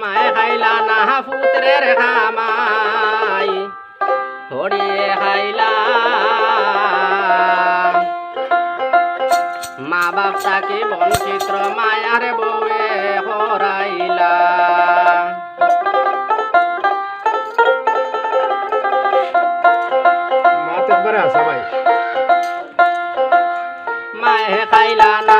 মায়ে খাইলা না পুত্রের খামাই হরিয়ে খাইলা মা বাপ তাকে বঞ্চিত মায়ার বউয়ে হরাইলা। আছে মায়ে খাইলা না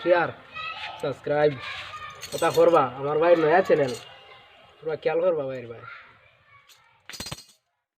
শেয়ার সাবস্ক্রাইব কথা করবা আমার ভাই নয়া চ্যানেল তোমরা খেয়াল করবা ভাইয়ের ভাই।